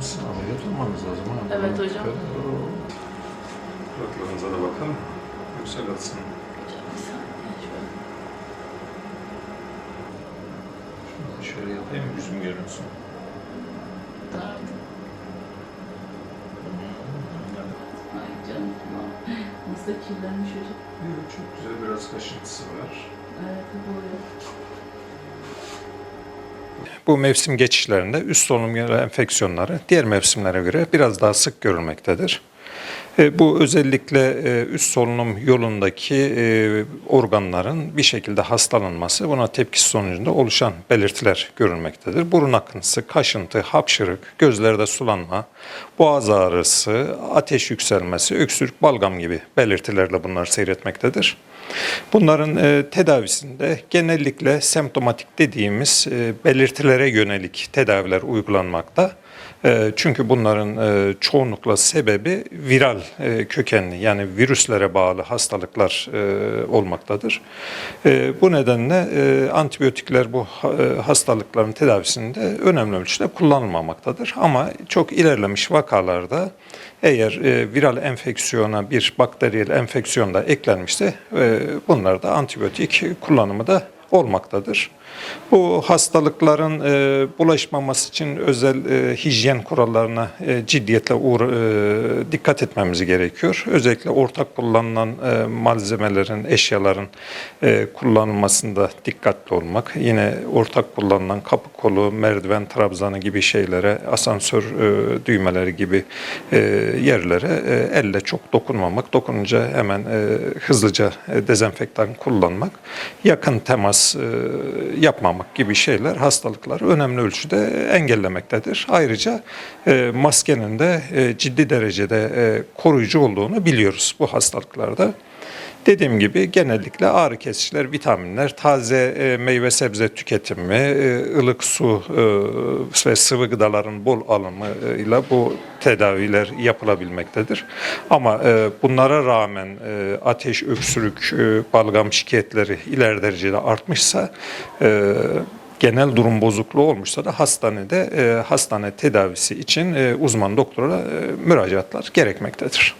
Sizin ameliyat olmanız lazım. Ha? Evet hocam. Kulaklarınıza da bakalım. Yükseltsin. Hocam bir saniye şöyle. Şunu şöyle yapayım, yüzüm görünsün. Dardı. Ay canım. Nasıl kirlenmiş hocam. Evet, çok güzel, biraz kaşıntısı var. Evet bu oluyor. Bu mevsim geçişlerinde üst solunum yolu enfeksiyonları diğer mevsimlere göre biraz daha sık görülmektedir. E, Bu özellikle e, üst solunum yolundaki e, organların bir şekilde hastalanması, buna tepkisi sonucunda oluşan belirtiler görülmektedir. Burun akıntısı, kaşıntı, hapşırık, gözlerde sulanma, boğaz ağrısı, ateş yükselmesi, öksürük, balgam gibi belirtilerle bunlar seyretmektedir. Bunların e, tedavisinde genellikle semptomatik dediğimiz e, belirtilere yönelik tedaviler uygulanmakta. E, çünkü bunların e, çoğunlukla sebebi viral e, kökenli yani virüslere bağlı hastalıklar e, olmaktadır. E, bu nedenle e, antibiyotikler bu e, hastalıkların tedavisinde önemli ölçüde kullanılmamaktadır. Ama çok ilerlemiş vakalarda eğer e, viral enfeksiyona bir bakteriyel enfeksiyon da eklenmişse e, bunlarda antibiyotik kullanımı da olmaktadır. Bu hastalıkların e, bulaşmaması için özel e, hijyen kurallarına e, ciddiyetle uğra- e, dikkat etmemiz gerekiyor. Özellikle ortak kullanılan e, malzemelerin, eşyaların e, kullanılmasında dikkatli olmak. Yine ortak kullanılan kapı kolu, merdiven trabzanı gibi şeylere, asansör e, düğmeleri gibi e, yerlere e, elle çok dokunmamak. Dokununca hemen e, hızlıca e, dezenfektan kullanmak. Yakın temas e, yapmamak gibi şeyler hastalıkları önemli ölçüde engellemektedir. Ayrıca e, maskenin de e, ciddi derecede koruyucu olduğunu biliyoruz bu hastalıklarda. Dediğim gibi genellikle ağrı kesiciler, vitaminler, taze e, meyve sebze tüketimi, e, ılık su e, ve sıvı gıdaların bol alımıyla bu tedaviler yapılabilmektedir. Ama bunlara rağmen ateş, öksürük, balgam şikayetleri ileri derecede artmışsa genel durum bozukluğu olmuşsa da hastanede hastane tedavisi için uzman doktora müracaatlar gerekmektedir.